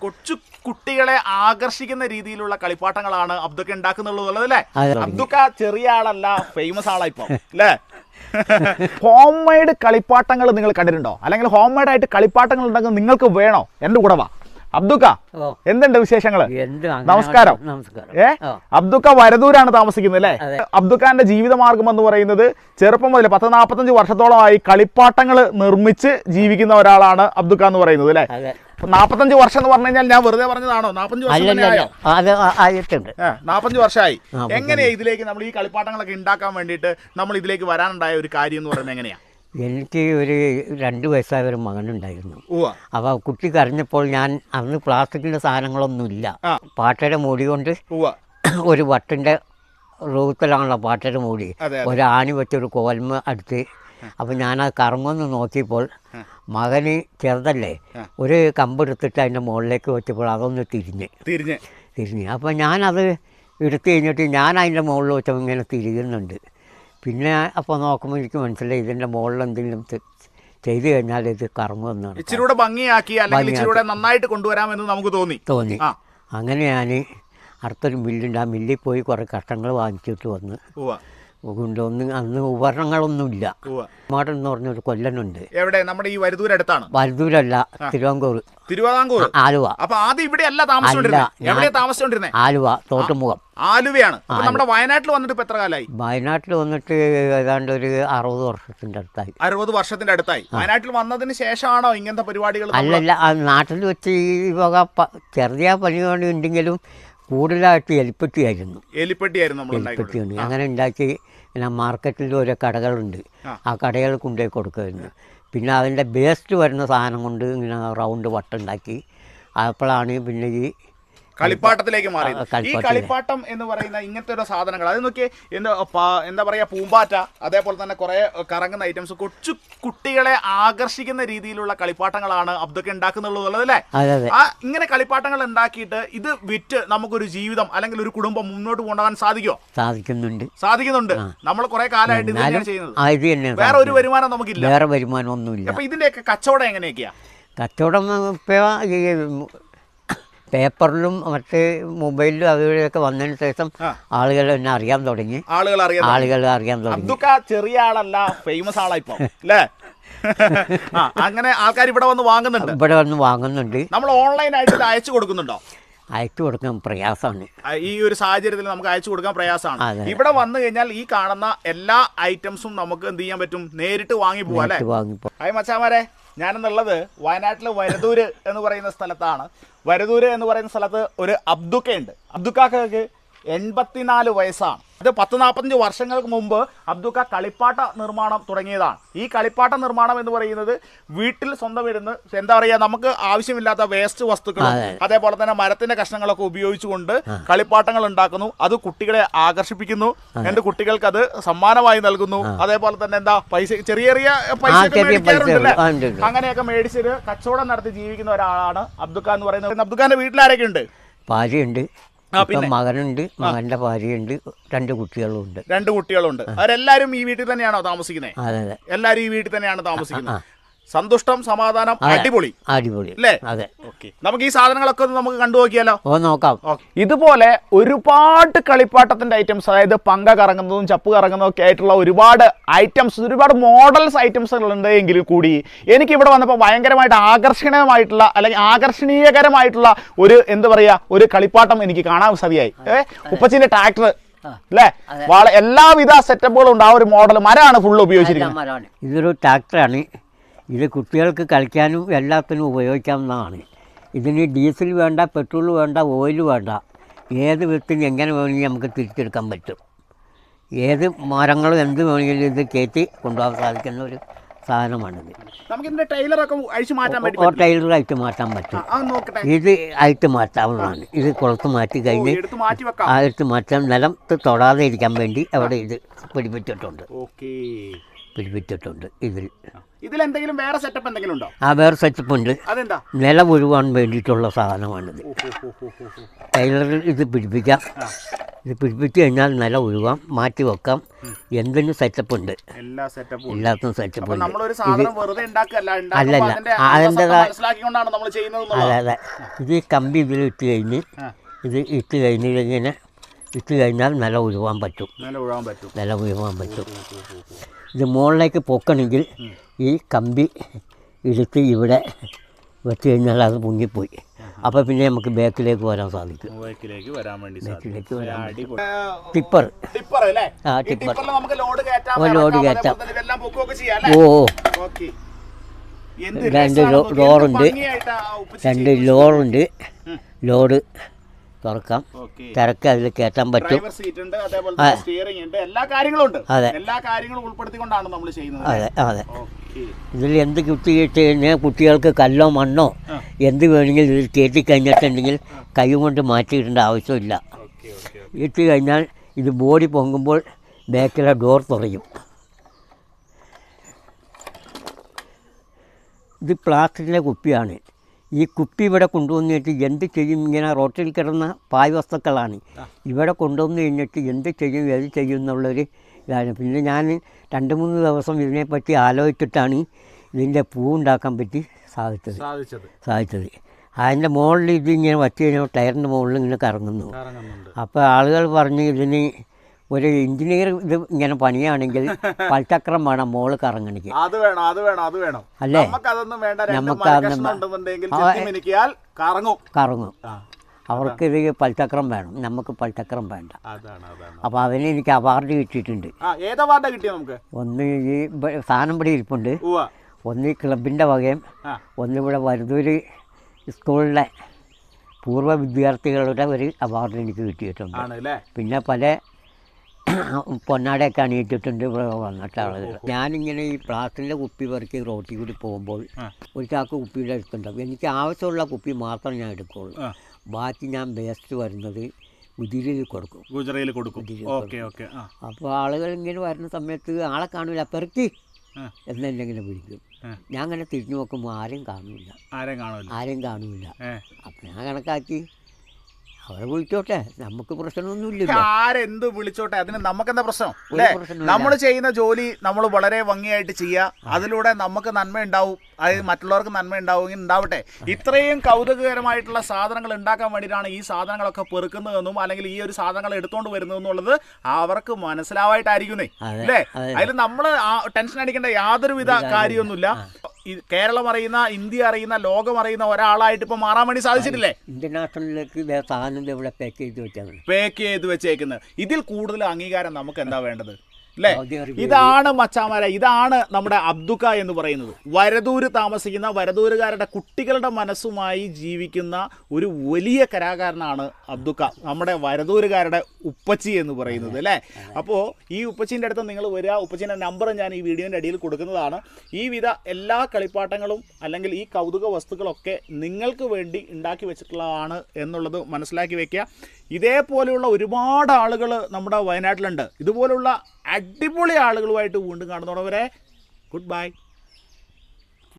കൊച്ചു കുട്ടികളെ ആകർഷിക്കുന്ന രീതിയിലുള്ള കളിപ്പാട്ടങ്ങളാണ് അബ്ദുക്ക ഉണ്ടാക്കുന്നുള്ളത് അല്ലേ. അബ്ദുക്ക ചെറിയ ആളല്ല ഫേമസ് ആളാ ഇപ്പൊ അല്ലേ? ഹോം മെയ്ഡ് കളിപ്പാട്ടങ്ങൾ നിങ്ങൾ കണ്ടിട്ടുണ്ടോ? അല്ലെങ്കിൽ ഹോം മെയ്ഡ് ആയിട്ട് കളിപ്പാട്ടങ്ങൾ ഉണ്ടാക്കുന്നത് നിങ്ങൾക്ക് വേണോ? എന്റെ കൂടെ വാ. അബ്ദുക്ക. എന്തുണ്ട് വിശേഷങ്ങൾ? നമസ്കാരം. നമസ്കാരം. ഏ? അബ്ദുക്ക വരദൂരാണ് താമസിക്കുന്നത് അല്ലേ? അബ്ദുക്കാന്റെ അബ്ദുക്കാന്റെ ജീവിതമാർഗം എന്ന് പറയുന്നത് ചെറുപ്പം മുതൽ പത്ത് നാൽപ്പത്തഞ്ച് വർഷത്തോളമായി കളിപ്പാട്ടങ്ങൾ നിർമ്മിച്ച് ജീവിക്കുന്ന ഒരാളാണ് അബ്ദുക്ക എന്ന് പറയുന്നത് അല്ലേ? നാപ്പത്തഞ്ച് വർഷം എന്ന് പറഞ്ഞു കഴിഞ്ഞാൽ ഞാൻ വെറുതെ പറഞ്ഞതാണോ? നാപ്പത്തഞ്ച് വർഷം നാപ്പത്തഞ്ച് വർഷമായി. എങ്ങനെയാ ഇതിലേക്ക് നമ്മൾ ഈ കളിപ്പാട്ടങ്ങളൊക്കെ ഉണ്ടാക്കാൻ വേണ്ടിയിട്ട് നമ്മൾ ഇതിലേക്ക് വരാനുണ്ടായ ഒരു കാര്യം എന്ന് പറയുന്നത് എങ്ങനെയാ? എനിക്ക് ഒരു രണ്ട് വയസ്സായ ഒരു മകനുണ്ടായിരുന്നു. അപ്പൊ അപ്പോൾ കുട്ടി കരഞ്ഞപ്പോൾ ഞാൻ അന്ന് പ്ലാസ്റ്റിക്കിന്റെ സാധനങ്ങളൊന്നുമില്ല. പാട്ടയുടെ മൂടി കൊണ്ട് ഒരു വട്ടിന്റെ റൂത്തിലാണല്ലോ പാട്ടയുടെ മൂടി. ഒരു ആണി വെച്ചൊരു കോൽമ അടുത്ത്. അപ്പൊ ഞാൻ ആ കറങ്ങൊന്ന് നോക്കിയപ്പോൾ മകന് ചെറുതല്ലേ. ഒരു കമ്പെടുത്തിട്ട് അതിന്റെ മുകളിലേക്ക് വെച്ചപ്പോൾ അതൊന്ന് തിരിഞ്ഞ്. തിരിഞ്ഞ്. തിരിഞ്ഞ്. അപ്പോൾ ഞാനത് എടുത്തു കഴിഞ്ഞിട്ട് ഞാൻ അതിന്റെ മുകളിൽ വെച്ചപ്പോൾ ഇങ്ങനെ തിരിയുന്നുണ്ട്. പിന്നെ അപ്പോൾ നോക്കുമ്പോൾ എനിക്ക് മനസ്സിലായി ഇതിന്റെ മുകളിൽ എന്തെങ്കിലും ചെയ്തു കഴിഞ്ഞാൽ ഇത് കറങ്ങുമെന്നാണ് ഇച്ചിരി കൂടെ ഭംഗിയാക്കി അല്ലെങ്കിൽ ഇച്ചിരൂടെ നന്നായിട്ട് കൊണ്ടുവരാമെന്ന് നമുക്ക് തോന്നി. തോന്നി. അങ്ങനെ ഞാൻ അടുത്തൊരു മില്ലുണ്ട്. ആ മില്ലിൽ പോയി കുറേ കഷ്ടങ്ങൾ വാങ്ങിച്ചിട്ട് വന്ന് കൊണ്ടുവന്ന് അന്ന് ഉപകരണങ്ങളൊന്നുമില്ല. മാടൻ എന്ന് പറഞ്ഞൊരു കൊല്ലനുണ്ട്. എവിടെ? നമ്മുടെ ഈ വരദൂരടുത്താണ്. വരുതൂരല്ല തിരുവാങ്കൂർ തിരുവിതാംകൂർ? ആലുവ. അപ്പൊ ആദ്യം ഇവിടെ അല്ല താമസിച്ചോണ്ടിരുന്നത് അല്ല, താമസിച്ചോണ്ടിരുന്നേ? ആലുവ തോട്ടുമുഖം. ആലുവയാണ്. നമ്മുടെ വയനാട്ടിൽ വന്നിട്ട് ഇപ്പൊ എത്ര കാലമായി? വയനാട്ടിൽ വന്നിട്ട് ഏതാണ്ട് ഒരു അറുപത് വർഷത്തിന്റെ അടുത്തായി. അറുപത് വർഷത്തിന്റെ അടുത്തായി. വയനാട്ടിൽ വന്നതിന് ശേഷമാണോ ഇങ്ങനത്തെ പരിപാടികൾ അല്ലല്ല നാട്ടിൽ വെച്ച് ഈ വക ചെറിയ പണികൾ ഉണ്ടെങ്കിലും കൂടുതലായിട്ട് എലിപ്പെട്ടിയായിരുന്നു. എലിപ്പെട്ടിയായിരുന്നു എലിപ്പെട്ടിയുണ്ട് അങ്ങനെ ഉണ്ടാക്കി പിന്നെ മാർക്കറ്റിൽ ഓരോ കടകളുണ്ട്. ആ. കടകൾ കൊണ്ടുപോയി കൊടുക്കുമായിരുന്നു. പിന്നെ അതിന്റെ വേസ്റ്റ് വരുന്ന സാധനം കൊണ്ട് ഇങ്ങനെ റൗണ്ട് വട്ടുണ്ടാക്കി അപ്പോഴാണ് പിന്നെ ഈ കളിപ്പാട്ടത്തിലേക്ക് മാറി. ഈ. കളിപ്പാട്ടം എന്ന് പറയുന്ന ഇങ്ങനത്തെ ഒരു സാധനങ്ങൾ അത് നോക്കി എന്താ എന്താ പറയാ പൂമ്പാറ്റ അതേപോലെ തന്നെ കുറെ കറങ്ങുന്ന ഐറ്റംസ് കൊച്ചു കുട്ടികളെ ആകർഷിക്കുന്ന രീതിയിലുള്ള കളിപ്പാട്ടങ്ങളാണ് അബ്ദൊക്കെ ഉണ്ടാക്കുന്നുള്ളത് അല്ലേ? ആ ഇങ്ങനെ കളിപ്പാട്ടങ്ങൾ ഉണ്ടാക്കിയിട്ട് ഇത് വിറ്റ് നമുക്കൊരു ജീവിതം അല്ലെങ്കിൽ ഒരു കുടുംബം മുന്നോട്ട് കൊണ്ടുപോകാൻ സാധിക്കുമോ സാധിക്കുന്നുണ്ട്. സാധിക്കുന്നുണ്ട്. നമ്മൾ കുറെ കാലമായിട്ട് ഇത് തന്നെയാണ് ചെയ്യുന്നത്. വേറെ ഒരു വരുമാനം നമുക്കില്ല. വേറെ വരുമാനം ഒന്നുമില്ല. അപ്പൊ ഇതിന്റെയൊക്കെ കച്ചവടം എങ്ങനെയൊക്കെയാ? കച്ചവടം ഇപ്പോൾ ഈ പേപ്പറിലും മറ്റ് മൊബൈലിലും അതുവഴിയൊക്കെ വന്നതിന് ശേഷം. ആളുകൾ എന്നെ അറിയാൻ തുടങ്ങി. ആളുകൾ അറിയാം ആളുകൾ അറിയാൻ തുടങ്ങി. ചെറിയ ആളല്ല ഫേമസ് ആളായി അല്ലേ? അങ്ങനെ ആൾക്കാർ ഇവിടെ വന്ന് വാങ്ങുന്നുണ്ട്. ഇവിടെ വന്ന് വാങ്ങുന്നുണ്ട്. നമ്മൾ ഓൺലൈൻ ആയിട്ട് അയച്ചു കൊടുക്കുന്നുണ്ടോ? അയച്ചു കൊടുക്കാൻ പ്രയാസമാണ്. ഈ ഒരു സാഹചര്യത്തിൽ നമുക്ക് അയച്ചു കൊടുക്കാൻ പ്രയാസമാണ്. ഇവിടെ വന്നു കഴിഞ്ഞാൽ ഈ കാണുന്ന എല്ലാ ഐറ്റംസും നമുക്ക് എന്ത് ചെയ്യാൻ പറ്റും? നേരിട്ട് വാങ്ങി പോവാ അല്ലേ? വാങ്ങി മച്ചാമാരെ. ഞാനെന്നുള്ളത് വയനാട്ടിലെ വരദൂര് എന്ന് പറയുന്ന സ്ഥലത്താണ്. വരദൂര് എന്ന് പറയുന്ന സ്ഥലത്ത് ഒരു അബ്ദുക്കയുണ്ട്. അബ്ദുക്കാക്ക് എൺപത്തിനാല് വയസ്സാണ്. ഇത് പത്ത് നാൽപ്പത്തഞ്ച് വർഷങ്ങൾക്ക് മുമ്പ് അബ്ദുക്ക കളിപ്പാട്ട നിർമ്മാണം തുടങ്ങിയതാണ്. ഈ കളിപ്പാട്ട നിർമ്മാണം എന്ന് പറയുന്നത് വീട്ടിൽ സ്വന്തം വരുന്ന എന്താ പറയുക നമുക്ക് ആവശ്യമില്ലാത്ത വേസ്റ്റ് വസ്തുക്കളും അതേപോലെ തന്നെ മരത്തിന്റെ കഷ്ണങ്ങളൊക്കെ ഉപയോഗിച്ചുകൊണ്ട് കളിപ്പാട്ടങ്ങൾ ഉണ്ടാക്കുന്നു. അത് കുട്ടികളെ ആകർഷിപ്പിക്കുന്നു. എന്റെ കുട്ടികൾക്ക് അത് സമ്മാനമായി നൽകുന്നു. അതേപോലെ തന്നെ എന്താ പൈസ ചെറിയ ചെറിയ പൈസ. അങ്ങനെയൊക്കെ മേടിച്ച് കച്ചവടം നടത്തി ജീവിക്കുന്ന ഒരാളാണ് അബ്ദുക്ക എന്ന് പറയുന്നത്. അബ്ദുക്കാന്റെ വീട്ടിലാരൊക്കെ ഉണ്ട് ഭാര്യയുണ്ട്. ഇപ്പം മകനുണ്ട് മകന്റെ ഭാര്യയുണ്ട് രണ്ട് കുട്ടികളും ഉണ്ട് രണ്ട് കുട്ടികളുണ്ട്. അവരെല്ലാരും ഈ വീട്ടിൽ തന്നെയാണോ താമസിക്കുന്നത് അതെ അതെ. എല്ലാരും ഈ വീട്ടിൽ തന്നെയാണ് താമസിക്കുന്നത്. സന്തോഷം സമാധാനം അടിപൊളി. അടിപൊളി. അല്ലേ? അതെ. ഓക്കെ. നമുക്ക് ഈ സാധനങ്ങളൊക്കെ ഒന്ന് നമുക്ക് കണ്ടു നോക്കിയാലോ? ഓ നോക്കാം. ഇതുപോലെ ഒരുപാട് കളിപ്പാട്ടത്തിന്റെ ഐറ്റംസ് അതായത് പങ്ക കറങ്ങുന്നതും ചപ്പ് കറങ്ങുന്നതും ഒക്കെ ആയിട്ടുള്ള ഒരുപാട് ഐറ്റംസ് ഒരുപാട് മോഡൽസ് ഐറ്റംസ് ഉണ്ട് എങ്കിൽ കൂടി എനിക്ക് ഇവിടെ വന്നപ്പോൾ ഭയങ്കരമായിട്ട് ആകർഷണീയമായിട്ടുള്ള അല്ലെങ്കിൽ ആകർഷണീയകരമായിട്ടുള്ള ഒരു എന്താ പറയാ ഒരു കളിപ്പാട്ടം എനിക്ക് കാണാൻ സാധിയായി. ഏ ഉപ്പച്ചിന്റെ ട്രാക്ടർ അല്ലേ? വള എല്ലാവിധ സെറ്റപ്പുകളും ഉണ്ട് ആ ഒരു മോഡൽ മരമാണ് ഫുള്ള് ഉപയോഗിച്ചിരിക്കുന്നത്. ഇതൊരു ട്രാക്ടറാണ് ഇത് കുട്ടികൾക്ക് കളിക്കാനും എല്ലാത്തിനും ഉപയോഗിക്കാവുന്നതാണ്. ഇതിന് ഡീസൽ വേണ്ട പെട്രോൾ വേണ്ട ഓയിൽ വേണ്ട. ഏത് വിധത്തിന് എങ്ങനെ വേണമെങ്കിലും നമുക്ക് തിരിച്ചെടുക്കാൻ പറ്റും. ഏത് മരങ്ങളും എന്ത് വേണമെങ്കിലും ഇത് കയറ്റി കൊണ്ടുപോകാൻ സാധിക്കുന്ന ഒരു സാധനമാണിത്. ഇതിന്റെ ടൈലറൊക്കെ അഴിച്ചു മാറ്റാൻ പറ്റും. ടൈലർ മാറ്റാൻ പറ്റും. ഇത് ആയിട്ട് മാറ്റാവുന്നതാണ്. ഇത് കുളത്ത് മാറ്റി ഓ, കഴിഞ്ഞ് ആയിട്ട് മാറ്റാൻ നിലത്ത് തൊടാതെ ഇരിക്കാൻ വേണ്ടി അവിടെ ഇത് പിടിപ്പിച്ചിട്ടുണ്ട് ഓക്കേ. പിടിപ്പിച്ചിട്ടുണ്ട് ഇതിൽ. ഇതിൽ എന്തെങ്കിലും വേറെ സെറ്റപ്പ് എന്തെങ്കിലും ഉണ്ടോ? ആ വേറെ സെറ്റപ്പ് ഉണ്ട്. അതെന്താ? നില ഉരുവാൻ വേണ്ടിയിട്ടുള്ള സാധനമാണിത് ടൈലറിൽ ഇത് പിടിപ്പിക്കാം. ഇത് പിടിപ്പിച്ച് കഴിഞ്ഞാൽ നില ഒഴുകാം മാറ്റി വെക്കാം. എന്തിനും സെറ്റപ്പ് ഉണ്ട്. എല്ലാ സെറ്റപ്പും എല്ലാത്തിനും സെറ്റപ്പ് ഉണ്ട്. അല്ലല്ല. ചെയ്യുന്നത് അതെ. അതെ. ഇത് കമ്പി ഇതിൽ ഇട്ട് കഴിഞ്ഞ്. ഇത് ഇട്ട് കഴിഞ്ഞ് ഇങ്ങനെ ഇട്ട് കഴിഞ്ഞാൽ നില ഉഴുവാൻ പറ്റും. നില ഉഴുവാൻ പറ്റും. നില ഉഴുവാൻ പറ്റും. ഇത് മുകളിലേക്ക് പൊക്കണമെങ്കിൽ ഈ കമ്പി എടുത്ത് ഇവിടെ വെച്ച് കഴിഞ്ഞാൽ അത് പൊങ്ങിപ്പോയി. അപ്പോൾ പിന്നെ നമുക്ക് ബാക്കിലേക്ക് വരാൻ സാധിക്കും. ബാക്കിലേക്ക് വരാൻ വേണ്ടി ബാക്കിലേക്ക് വരാൻ ടിപ്പർ. ടിപ്പർ അല്ലേ? ആ ടിപ്പർ. നമുക്ക് ലോഡ് കയറ്റാം ഓ, ലോഡ് കയറ്റാം. ഓ രണ്ട് ലോറുണ്ട്. രണ്ട്. ലോറുണ്ട് ലോഡ് തുറക്കാം. തിരക്ക് അതിൽ കയറ്റാൻ പറ്റും. സ്റ്റിയറിംഗ് ഉണ്ട് എല്ലാ കാര്യങ്ങളും ഉണ്ട്. അതെ. എല്ലാ കാര്യങ്ങളും ഉൾപ്പെടുത്തിക്കൊണ്ടാണ് നമ്മൾ ചെയ്യുന്നത് അതെ അതെ. ഇതിൽ എന്ത് കുത്തിയിട്ട് കഴിഞ്ഞാൽ കുട്ടികൾക്ക് കല്ലോ മണ്ണോ. എന്ത് വേണമെങ്കിലും ഇതിൽ കയറ്റി കഴിഞ്ഞിട്ടുണ്ടെങ്കിൽ കൈ കൊണ്ട് മാറ്റിയിടേണ്ട ആവശ്യമില്ല. ഇട്ട് കഴിഞ്ഞാൽ ഇത് ബോഡി പൊങ്ങുമ്പോൾ ബാക്കിലെ ഡോർ തുറയും. ഇത് പ്ലാസ്റ്റിക്കിന്റെ കുപ്പിയാണ്. ഈ കുപ്പി ഇവിടെ കൊണ്ടുവന്നിട്ട് എന്ത് ചെയ്യും? ഇങ്ങനെ റോട്ടിൽ കിടന്ന പായ് വസ്തുക്കളാണ്. ഇവിടെ കൊണ്ടുവന്ന് കഴിഞ്ഞിട്ട് എന്ത് ചെയ്യും? ഏത് ചെയ്യും എന്നുള്ളൊരു ഇതാണ് പിന്നെ ഞാൻ രണ്ട് മൂന്ന് ദിവസം ഇതിനെപ്പറ്റി ആലോചിച്ചിട്ടാണ് ഇതിന്റെ പൂ ഉണ്ടാക്കാൻ പറ്റി സാധിച്ചത്. സാധിച്ചത്. അതിന്റെ മുകളിൽ ഇതിങ്ങനെ വച്ച് കഴിഞ്ഞാൽ ടയറിന്റെ മുകളിൽ ഇങ്ങനെ കറങ്ങുന്നു. അപ്പോൾ ആളുകൾ പറഞ്ഞ് ഇതിന് ഒരു എഞ്ചിനീയർ ഇത് ഇങ്ങനെ പണിയാണെങ്കിൽ പൽചക്രം വേണം മോൾ കറങ്ങണിക്ക്. അത് വേണം അത് വേണം അത് വേണം. അല്ലേ? നമുക്ക് വേണ്ട കറങ്ങും. കറങ്ങും. അവർക്ക് ഇത് പൽചക്രം വേണം നമുക്ക് പൽചക്രം വേണ്ട. അപ്പോൾ അതിന് എനിക്ക് അവാർഡ് കിട്ടിയിട്ടുണ്ട്. ആ ഏത് അവാർഡാ കിട്ടിയ നമുക്ക്? ഒന്ന് ഈ സാധനം ഇവിടെ ഇരിപ്പുണ്ട്. ഒന്ന് ഈ ക്ലബിന്റെ വകയും ഒന്നിവിടെ വരുതൂര് സ്കൂളിലെ പൂർവ വിദ്യാർത്ഥികളുടെ ഒരു അവാർഡ് എനിക്ക് കിട്ടിയിട്ടുണ്ട്. പിന്നെ പല പൊന്നാടയൊക്കെ അണിയിട്ടിട്ടുണ്ട് ഇവിടെ വന്നിട്ട് ആളുകൾ ഞാനിങ്ങനെ ഈ പ്ലാസ്റ്റിന്റെ കുപ്പി പെറുക്കി റോട്ടിൽ കൂടി പോകുമ്പോൾ ഒരു ചാക്ക് കുപ്പിയുടെ എടുക്കുന്നുണ്ടാവും എനിക്ക് ആവശ്യമുള്ള കുപ്പി മാത്രം ഞാൻ എടുക്കുള്ളൂ. ബാക്കി ഞാൻ വേസ്റ്റ് വരുന്നത് ഉതിരിൽ കൊടുക്കും. ഗുജറയിൽ കൊടുക്കും. ഓക്കെ ഓക്കെ അപ്പോൾ ആളുകൾ ഇങ്ങനെ വരുന്ന സമയത്ത് ആളെ കാണില്ല പെറുക്കി ആ. എന്നെന്തെങ്കിലും വിളിക്കും. ഞാൻ അങ്ങനെ തിരിഞ്ഞു നോക്കുമ്പോൾ ആരെയും കാണില്ല ആരെയും കാണുമല്ലോ ആരെയും കാണില്ല അപ്പം ഞാൻ കണക്കാക്കി. അവരെ വിളിച്ചോട്ടെ. നമുക്ക് പ്രശ്നമൊന്നുമില്ല ആരെന്ത് വിളിച്ചോട്ടെ? അതിന് നമുക്കെന്താ പ്രശ്നം? അല്ലേ? നമ്മൾ ചെയ്യുന്ന ജോലി നമ്മൾ വളരെ ഭംഗിയായിട്ട് ചെയ്യുക. അതിലൂടെ നമുക്ക് നന്മ ഉണ്ടാവും. അതായത് മറ്റുള്ളവർക്ക് നന്മ ഉണ്ടാവുമെങ്കിൽ ഉണ്ടാവട്ടെ. ഇത്രയും കൗതുകകരമായിട്ടുള്ള സാധനങ്ങൾ ഉണ്ടാക്കാൻ വേണ്ടിയിട്ടാണ് ഈ സാധനങ്ങളൊക്കെ പെറുക്കുന്നതെന്നും അല്ലെങ്കിൽ ഈ ഒരു സാധനങ്ങൾ എടുത്തുകൊണ്ട് വരുന്നതെന്നുള്ളത് അവർക്ക് മനസ്സിലാവായിട്ടായിരിക്കുന്നേ. അല്ലേ? അതെ. അതിൽ നമ്മൾ ടെൻഷൻ അടിക്കേണ്ട യാതൊരുവിധ കാര്യമൊന്നുമില്ല. കേരളം അറിയുന്ന ഇന്ത്യ അറിയുന്ന ലോകം അറിയുന്ന ഒരാളായിട്ട് ഇപ്പൊ മാറാൻ വേണ്ടി സാധിച്ചിട്ടില്ലേ? ഇന്റർനാഷണലിലേക്ക് സാധനം ഇവിടെ പാക്ക് ചെയ്ത് വെച്ചാൽ പേക്ക് ചെയ്ത് വെച്ചേക്കുന്നത്. ഇതിൽ കൂടുതൽ അംഗീകാരം നമുക്ക് എന്താ വേണ്ടത്? അല്ലേ ഇതാണ് മച്ചാമാര ഇതാണ് നമ്മുടെ അബ്ദുക്ക എന്ന് പറയുന്നത്. വരദൂര് താമസിക്കുന്ന വരദൂരുകാരുടെ കുട്ടികളുടെ മനസ്സുമായി ജീവിക്കുന്ന ഒരു വലിയ കലാകാരനാണ് അബ്ദുക്ക നമ്മുടെ വരദൂരുകാരുടെ ഉപ്പച്ചി എന്ന് പറയുന്നത് അല്ലേ അപ്പോൾ ഈ ഉപ്പച്ചിന്റെ അടുത്ത് നിങ്ങൾ വരിക ഉപ്പച്ചിന്റെ നമ്പർ ഞാൻ ഈ വീഡിയോന്റെ അടിയിൽ കൊടുക്കുന്നതാണ്. ഈ വിധ എല്ലാ കളിപ്പാട്ടങ്ങളും അല്ലെങ്കിൽ ഈ കൗതുക വസ്തുക്കളൊക്കെ നിങ്ങൾക്ക് വേണ്ടി ഉണ്ടാക്കി വെച്ചിട്ടുള്ളതാണ് എന്നുള്ളത് മനസ്സിലാക്കി വെക്കുക. ഇതേപോലെയുള്ള ഒരുപാട് ആളുകൾ നമ്മുടെ വയനാട്ടിലുണ്ട്. ഇതുപോലുള്ള അടിപൊളി ആളുകളുമായിട്ട് വീണ്ടും കാണുന്നവരെ ഗുഡ് ബൈ